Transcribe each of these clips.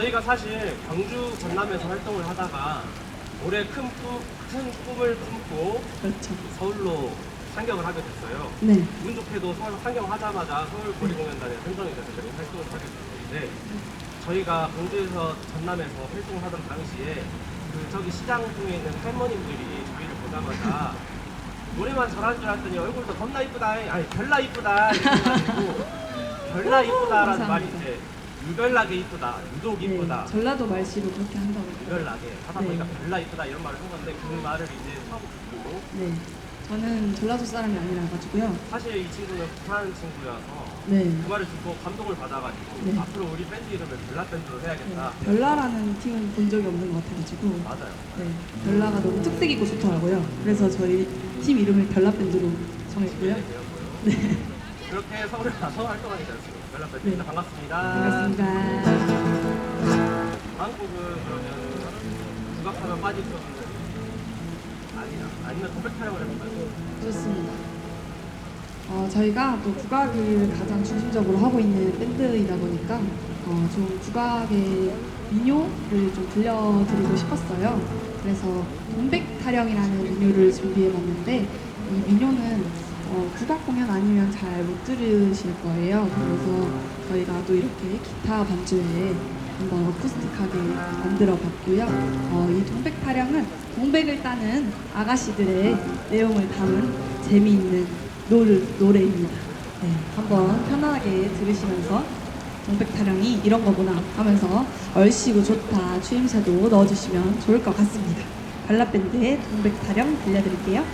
저희가 사실 경주 전남에서 활동을 하다가 올해 큰, 꿈, 큰 꿈을 품고 그렇죠. 서울로 상경을 하게 됐어요. 네. 운 좋게도 서울 상경하자마자 서울 거리공연단에 선정이 돼서 저희 활동을 하게 됐는데 저희가 경주에서 전남에서 활동을 하던 당시에 그 저기 시장 중에 있는 할머님들이 저희를 보자마자 노래만 잘할 줄 알았더니 얼굴도 겁나 이쁘다 아니 별나 이쁘다 이렇게 해가지고 별나 이쁘다라는 말이. 이제 유별나게 이쁘다 유독 이쁘다 네. 전라도 말씨로 그렇게 한다고. 유별나게 하다 네. 보니까 별나 이쁘다 이런 말을 한 건데 그 말을 이제 처음 듣고 네. 저는 전라도 사람이 아니라 가지고요. 사실 이 친구는 부산 친구여서 네. 그 말을 듣고 감동을 받아가지고 네. 앞으로 우리 밴드 이름을 별나 밴드로 해야겠다. 네. 별나라는 팀은 본 적이 없는 것 같아가지고. 맞아요. 네. 별나가 너무 특색 있고 좋더라고요. 그래서 저희 팀 이름을 별나 밴드로 정했고요. 네. 네. 그렇게 서울에 가서 활동하게 되었습니다. 네. 반갑습니다. 반갑습니다. 곡은 그러면 국악하면 빠질 수 없는 아니야 아니면 도백 촬영을 해볼까요? 좋습니다. 어, 저희가 또 국악을 가장 중심적으로 하고 있는 밴드이다 보니까 어, 좀 국악의 민요를 좀 들려드리고 싶었어요. 그래서 동백 타령이라는 민요를 준비해봤는데 이 민요는 어, 국악 공연 아니면 잘 못 들으실 거예요. 그래서 저희가 또 이렇게 기타 반주에 한번 어쿠스틱하게 만들어 봤고요. 어, 이 동백 타령은 동백을 따는 아가씨들의 내용을 담은 재미있는 노래, 노래입니다. 네, 한번 편안하게 들으시면서 동백 타령이 이런 거구나 하면서 얼씨구 좋다 추임새도 넣어주시면 좋을 것 같습니다. 발라밴드의 동백 타령 들려드릴게요.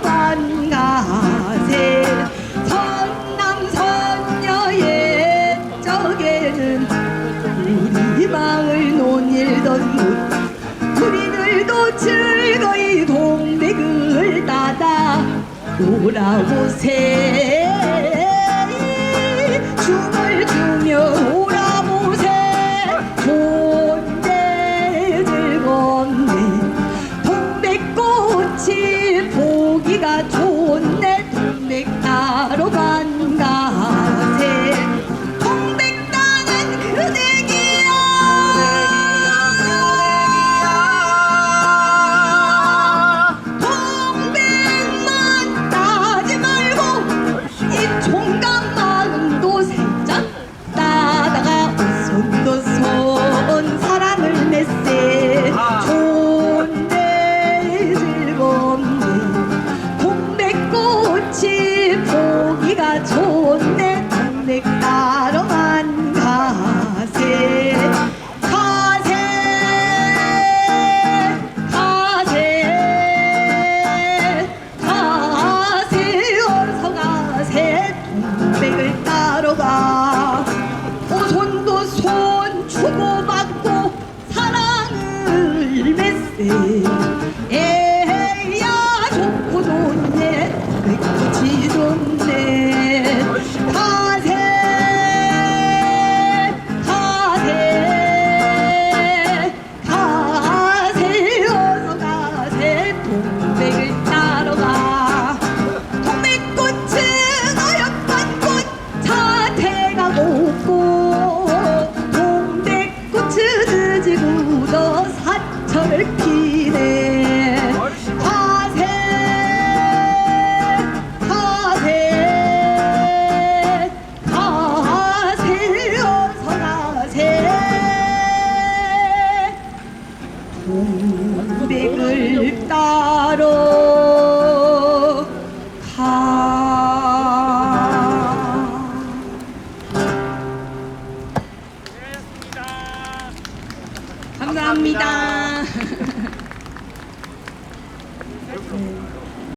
따로만 가세. 선남 선녀의 쪽에는 우리 마을 논일던 곳. 우리들도 즐거이 동백을 따다 오라보세 따로 간가 동백꽃이 보기가 좋네 동백을 따러 가 감사합니다.